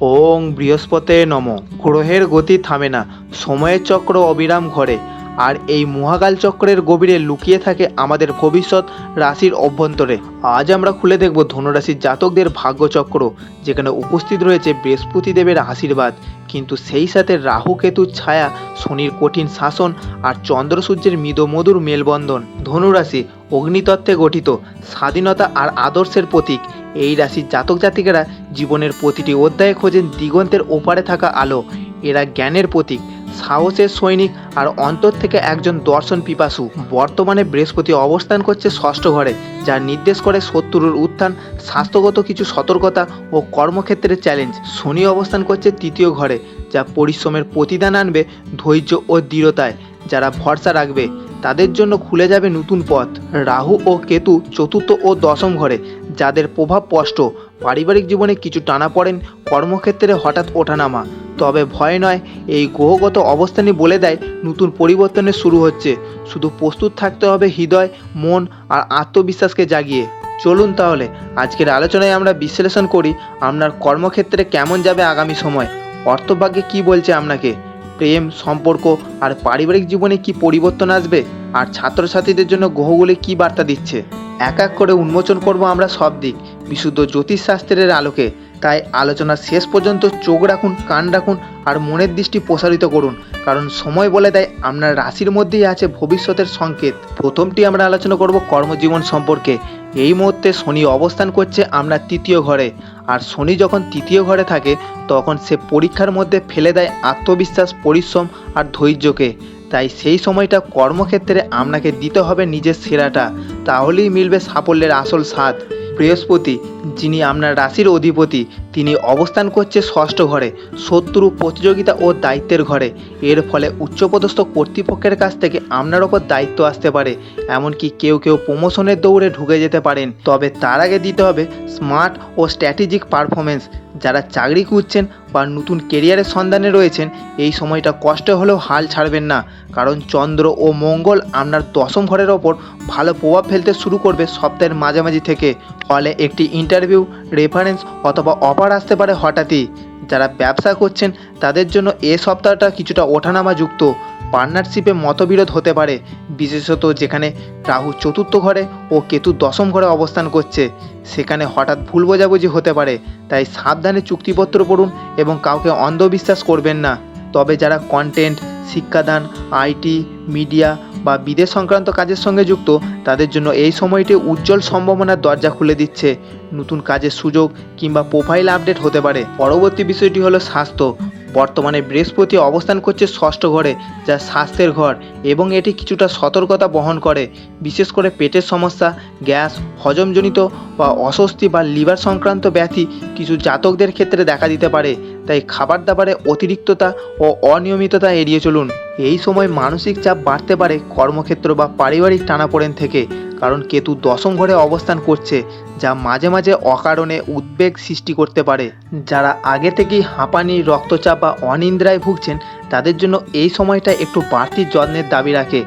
ওং বৃহস্পতে নম। গ্রহের গতি থামে না। সময়ের চক্র অবিরাম ঘরে। আর এই মহাকাল চক্রের গভীরে লুকিয়ে থাকে আমাদের ভবিষ্যৎ রাশির অভ্যন্তরে। আজ আমরা খুলে দেখব ধনুরাশির জাতকদের ভাগ্যচক্র, যেখানে উপস্থিত রয়েছে বৃহস্পতি দেবের আশীর্বাদ। কিন্তু সেই সাথে রাহু কেতুর ছায়া, শনির কঠিন শাসন আর চন্দ্র সূর্যের মৃদমধুর মেলবন্ধন। ধনুরাশি অগ্নিতত্ত্বে গঠিত, স্বাধীনতা আর আদর্শের প্রতীক। এই রাশির জাতক জাতিকেরা জীবনের প্রতিটি অধ্যায়ে খোঁজেন দিগন্তের ওপারে থাকা আলো। এরা জ্ঞানের প্রতীক। সাহসের সৈনিক আর অন্তর থেকে একজন দর্শন পিপাসু। বর্তমানে বৃহস্পতি অবস্থান করছে ষষ্ঠ ঘরে যা নির্দেশ করে শত্রুর উত্থান, স্বাস্থ্যগত কিছু সতর্কতা ও কর্মক্ষেত্রে চ্যালেঞ্জ শনি অবস্থান করছে তৃতীয় ঘরে, যা পরিশ্রমের প্রতিদান আনবে ধৈর্য ও দৃঢ়তায়। যারা ভরসা রাখবে, তাদের জন্য খুলে যাবে নতুন পথ। রাহু ও কেতু চতুর্থ ও দশম ঘরে, যাদের প্রভাব স্পষ্ট। পারিবারিক জীবনে কিছু টানা পড়েন, কর্মক্ষেত্রে হঠাৎ ওঠানামা। তবে ভয় নয়, এই গ্রহগত অবস্থানই বলে দেয় নতুন পরিবর্তনের শুরু হচ্ছে। শুধু প্রস্তুত থাকতে হবে হৃদয়, মন আর আত্মবিশ্বাসকে জাগিয়ে। চলুন তাহলে, আজকের আলোচনায় আমরা বিশ্লেষণ করি আপনার কর্মক্ষেত্রে কেমন যাবে আগামী সময়। অর্থভাগ্যে কি বলছে আপনাকে? প্রেম, সম্পর্ক আর পারিবারিক জীবনে কি পরিবর্তন আসবে? আর ছাত্রছাত্রীদের জন্য গ্রহগুলি কি বার্তা দিচ্ছে? এক এক করে উন্মোচন করব আমরা সব দিক, বিশুদ্ধ জ্যোতিষশাস্ত্রের আলোকে। তাই আলোচনার শেষ পর্যন্ত চোখ রাখুন, কান রাখুন আর মনের দৃষ্টি প্রসারিত করুন। কারণ সময় বলে দেয় আপনার রাশির মধ্যেই আছে ভবিষ্যতের সংকেত। প্রথমটি আমরা আলোচনা করব কর্মজীবন সম্পর্কে। এই মুহূর্তে শনি অবস্থান করছে আমরা তৃতীয় ঘরে। আর শনি যখন তৃতীয় ঘরে থাকে, তখন সে পরীক্ষার মধ্যে ফেলে দেয় আত্মবিশ্বাস, পরিশ্রম আর ধৈর্যকে। তাই সেই সময়টা কর্মক্ষেত্রে আপনাকে দিতে হবে নিজের সেরাটা। তাহলেই মিলবে সাফল্যের আসল স্বাদ। বৃহস্পতি যিনি আপনার রাশির অধিপতি। তিনি অবস্থান করছে ষষ্ঠ ঘরে, শত্রু প্রতিযোগিতা ও দায়িত্বের ঘরে। এর ফলে উচ্চপদস্থ কর্তৃপক্ষের কাছ থেকে আপনার ওপর দায়িত্ব আসতে পারে, এমনকি কেউ কেউ প্রমোশনের দৌড়ে ঢুকে যেতে পারেন। তবে তার আগে দিতে হবে স্মার্ট ও স্ট্র্যাটেজিক পারফরমেন্স যারা চাকরি খুঁজছেন বা নতুন কেরিয়ারের সন্ধানে রয়েছেন, এই সময়টা কষ্ট হলেও হাল ছাড়বেন না। কারণ চন্দ্র ও মঙ্গল আপনার দশম ঘরের ওপর ভালো প্রভাব ফেলতে শুরু করবে সপ্তাহের মাঝামাঝি থেকে। ফলে একটি ইন্টারভিউ, রেফারেন্স অথবা অফার আসতে পারে হঠাৎই। যারা ব্যবসা করছেন, তাদের জন্য এ সপ্তাহটা কিছুটা ওঠানামা যুক্ত। পার্টনারশিপে মতবিরোধ হতে পারে, বিশেষত যেখানে রাহু চতুর্থ ঘরে ও কেতু দশম ঘরে অবস্থান করছে। সেখানে হঠাৎ ভুল বোঝাবুঝি হতে পারে, তাই সাবধানে চুক্তিপত্র পড়ুন এবং কাউকে অন্ধবিশ্বাস করবেন না। তবে যারা কন্টেন্ট শিক্ষাদান আইটি মিডিয়া বা বিদেশ সংক্রান্ত কাজের সঙ্গে যুক্ত, তাদের জন্য এই সময়টি উজ্জ্বল সম্ভাবনার দরজা খুলে দিচ্ছে। নতুন কাজের সুযোগ কিংবা প্রোফাইল আপডেট হতে পারে। পরবর্তী বিষয়টি হলো স্বাস্থ্য। বর্তমানে বৃহস্পতি অবস্থান করছে ষষ্ঠ ঘরে, যা স্বাস্থ্যের ঘর এবং এটি কিছুটা সতর্কতা বহন করে। বিশেষ করে পেটের সমস্যা, গ্যাস, হজমজনিত বা অস্বস্তি বা লিভার সংক্রান্ত ব্যাধি কিছু জাতকদের ক্ষেত্রে দেখা দিতে পারে। তাই খাবার দাবারে অতিরিক্ততা ও অনিয়মিততা এড়িয়ে চলুন। এই সময় মানসিক চাপ বাড়তে পারে কর্মক্ষেত্র বা পারিবারিক টানাপোড়েন থেকে, কারণ কেতু দশম ঘরে অবস্থান করছে, যা মাঝে মাঝে অকারণে উদ্বেগ সৃষ্টি করতে পারে। যারা আগে থেকেই হাঁপানি, রক্তচাপ বা অনিন্দ্রায় ভুগছেন, তাদের জন্য এই সময়টা একটু বাড়তি যত্নের দাবি রাখে।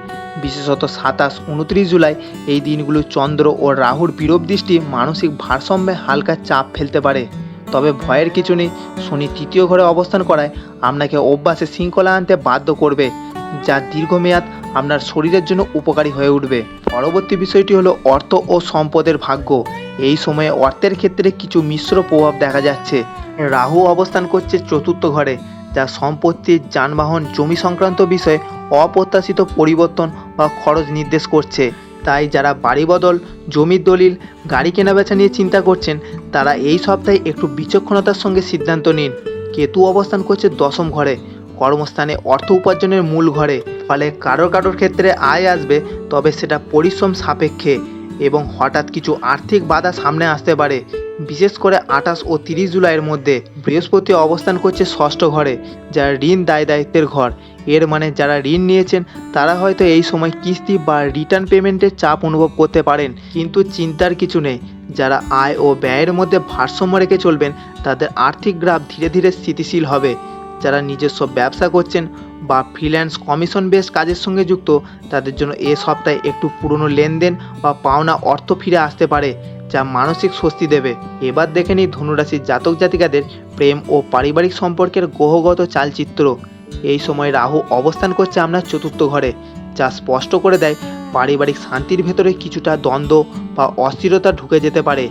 বিশেষত সাতাশ, উনত্রিশ জুলাই এই দিনগুলো চন্দ্র ও রাহুর বিরূপ দৃষ্টি মানসিক ভারসাম্যে হালকা চাপ ফেলতে পারে। তবে ভয়ের কিছু নেই। শনি তৃতীয় ঘরে অবস্থান করায় আপনাকে অভ্যাসে শৃঙ্খলা আনতে বাধ্য করবে, যা দীর্ঘমেয়াদ আপনার শরীরের জন্য উপকারী হয়ে উঠবে। পরবর্তী বিষয়টি হলো অর্থ ও সম্পদের ভাগ্য। এই সময়ে অর্থের ক্ষেত্রে কিছু মিশ্র প্রভাব দেখা যাচ্ছে। রাহু অবস্থান করছে চতুর্থ ঘরে, যা সম্পত্তি, যানবাহন, জমি সংক্রান্ত বিষয়ে অপ্রত্যাশিত পরিবর্তন বা খরচ নির্দেশ করছে। তাই যারা বাড়ি বদল, জমির দলিল, গাড়ি কেনাবেচা নিয়ে চিন্তা করছেন, তারা এই সপ্তাহে একটু বিচক্ষণতার সঙ্গে সিদ্ধান্ত নিন। কেতু অবস্থান করছে দশম ঘরে। কর্মস্থানে অর্থ উপার্জনের মূল ঘরে। ফলে কারোর কারোর ক্ষেত্রে আয় আসবে, তবে সেটা পরিশ্রম সাপেক্ষে এবং হঠাৎ কিছু আর্থিক বাধা সামনে আসতে পারে। বিশেষ করে আঠাশ ও তিরিশ জুলাইয়ের মধ্যে বৃহস্পতি অবস্থান করছে ষষ্ঠ ঘরে, যা ঋণ দায় দায়িত্বের ঘর। এর মানে যারা ঋণ নিয়েছেন, তারা হয়তো এই সময় কিস্তি বা রিটার্ন পেমেন্টের চাপ অনুভব করতে পারেন। কিন্তু চিন্তার কিছু নেই। যারা আয় ও ব্যয়ের মধ্যে ভারসাম্য রেখে চলবেন, তাদের আর্থিক গ্রাফ ধীরে ধীরে স্থিতিশীল হবে। যারা নিজস্ব ব্যবসা করছেন বা ফ্রিল্যান্স কমিশন বেস কাজের সঙ্গে যুক্ত, তাদের জন্য এ সপ্তাহে একটু পুরনো লেনদেন বা পাওনা অর্থ ফিরে আসতে পারে, যা মানসিক স্বস্তি দেবে। এবার দেখে নিই ধনুরাশির জাতক জাতিকাদের প্রেম ও পারিবারিক সম্পর্কের গ্রহগত চালচিত্র। এই সময় রাহু অবস্থান করছে আপনার চতুর্থ ঘরে, যা স্পষ্ট করে দেয় পারিবারিক শান্তির ভেতরে কিছুটা দ্বন্দ্ব বা অস্থিরতা ঢুকে যেতে পারে।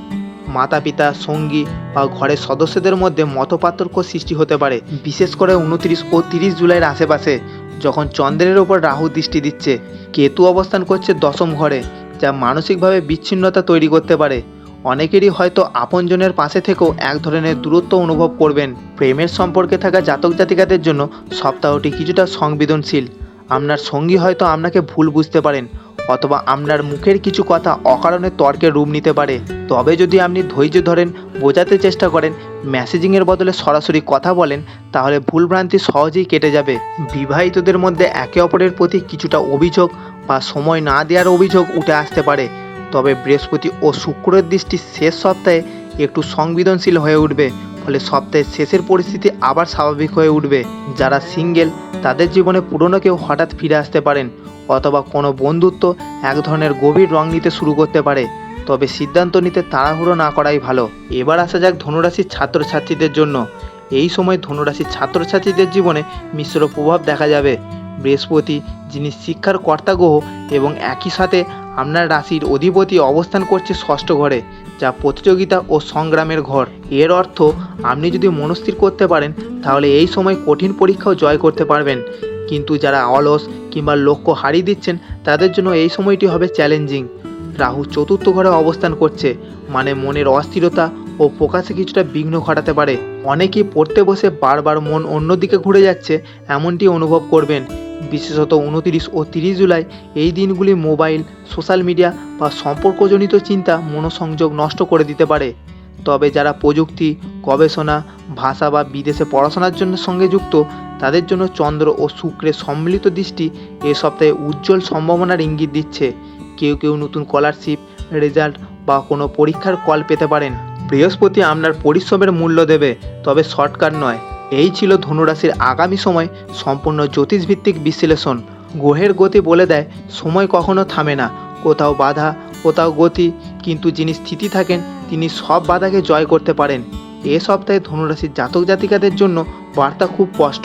মাতা পিতা সঙ্গী বা ঘরের সদস্যদের মধ্যে মতপার্থক্য সৃষ্টি হতে পারে। বিশেষ করে উনত্রিশ ও তিরিশ জুলাইয়ের আশেপাশে, যখন চন্দ্রের ওপর রাহু দৃষ্টি দিচ্ছে, কেতু অবস্থান করছে দশম ঘরে, যা মানসিকভাবে বিচ্ছিন্নতা তৈরি করতে পারে। অনেকেরই হয়তো আপনজনের পাশে থেকেও এক ধরনের দূরত্ব অনুভব করবেন। প্রেমের সম্পর্কে থাকা জাতক জাতিকাদের জন্য সপ্তাহটি কিছুটা সংবেদনশীল। আপনার সঙ্গী হয়তো আপনাকে ভুল বুঝতে পারেন, অথবা আপনার মুখের কিছু কথা অকারণে তর্কের রূপ নিতে পারে। তবে যদি আপনি ধৈর্য ধরেন, বোঝাতে চেষ্টা করেন, মেসেজিংয়ের বদলে সরাসরি কথা বলেন, তাহলে ভুলভ্রান্তি সহজেই কেটে যাবে। বিবাহিতদের মধ্যে একে অপরের প্রতি কিছুটা অভিযোগ বা সময় না দেওয়ার অভিযোগ উঠে আসতে পারে। তবে বৃহস্পতি ও শুক্রের দৃষ্টি শেষ সপ্তাহে একটু সংবেদনশীল হয়ে উঠবে, ফলে সপ্তাহের শেষের পরিস্থিতি আবার স্বাভাবিক হয়ে উঠবে। যারা সিঙ্গেল, তাদের জীবনে পুরনো কেউ হঠাৎ ফিরে আসতে পারেন, অথবা কোনো বন্ধুত্ব এক ধরনের গভীর রং নিতে শুরু করতে পারে। তবে সিদ্ধান্ত নিতে তাড়াহুড়ো না করাই ভালো। এবার আসা যাক ধনুরাশির ছাত্রছাত্রীদের জন্য। এই সময় ধনুরাশির ছাত্রছাত্রীদের জীবনে মিশ্র প্রভাব দেখা যাবে। বৃহস্পতি, যিনি শিক্ষার কর্তা গ্রহ এবং একই সাথে আপনার রাশির অধিপতি অবস্থান করছে ষষ্ঠ ঘরে, যা প্রতিযোগিতা ও সংগ্রামের ঘর। এর অর্থ, আপনি যদি মনস্থির করতে পারেন, তাহলে এই সময় কঠিন পরীক্ষাও জয় করতে পারবেন। কিন্তু যারা অলস কিংবা লক্ষ্য হারিয়ে দিচ্ছেন, তাদের জন্য এই সময়টি হবে চ্যালেঞ্জিং। রাহু চতুর্থ ঘরে অবস্থান করছে মানে মনের অস্থিরতা ও প্রকাশে কিছুটা বিঘ্ন ঘটাতে পারে। অনেকেই পড়তে বসে বারবার মন অন্যদিকে ঘুরে যাচ্ছে, এমনটি অনুভব করবেন। বিশেষত উনতিরিশ ও তিরিশ জুলাই এই দিনগুলি মোবাইল, সোশ্যাল মিডিয়া বা সম্পর্কজনিত চিন্তা মনোসংযোগ নষ্ট করে দিতে পারে। তবে যারা প্রযুক্তি, গবেষণা, ভাষা বা বিদেশে পড়াশোনার জন্য সঙ্গে যুক্ত, তাদের জন্য চন্দ্র ও শুক্রের সম্মিলিত দৃষ্টি এ সপ্তাহে উজ্জ্বল সম্ভাবনার ইঙ্গিত দিচ্ছে। কেউ কেউ নতুন স্কলারশিপ, রেজাল্ট বা কোনো পরীক্ষার কল পেতে পারেন। বৃহস্পতি আপনার পরিশ্রমের মূল্য দেবে, তবে শর্টকাট নয়। এই ছিল ধনুরাশির আগামী সময় সম্পূর্ণ জ্যোতিষভিত্তিক বিশ্লেষণ। গ্রহের গতি বলে দেয়, সময় কখনো থামে না। কোথাও বাধা, কোথাও গতি, কিন্তু যিনি স্থিতি থাকেন, তিনি সব বাধাকে জয় করতে পারেন। এ সপ্তাহে ধনুরাশির জাতক জাতিকাদের জন্য বার্তা খুব স্পষ্ট।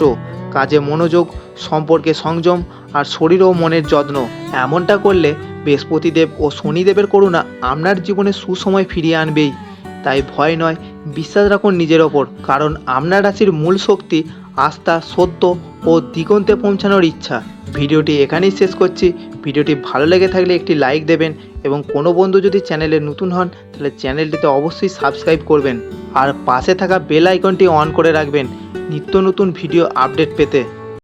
কাজে মনোযোগ, সম্পর্কে সংযম আর শরীর ও মনের যত্ন। এমনটা করলে বৃহস্পতিদেব ও শনিদেবের করুণা আপনার জীবনে সুসময় ফিরিয়ে আনবেই। তাই ভয় নয়, বিশ্বাস রাখুন নিজের ওপর, কারণ আপনার রাশির মূল শক্তি আস্থা, সত্য ও দিগন্তে পৌঁছানোর ইচ্ছা। ভিডিওটি এখানেই শেষ করছি। ভিডিওটি ভালো লেগে থাকলে একটি লাইক দেবেন এবং কোনো বন্ধু যদি চ্যানেলে নতুন হন, তাহলে চ্যানেলটিতে অবশ্যই সাবস্ক্রাইব করবেন। আর পাশে থাকা বেল আইকনটি অন করে রাখবেন। নিত্য নতুন ভিডিও আপডেট পেতে।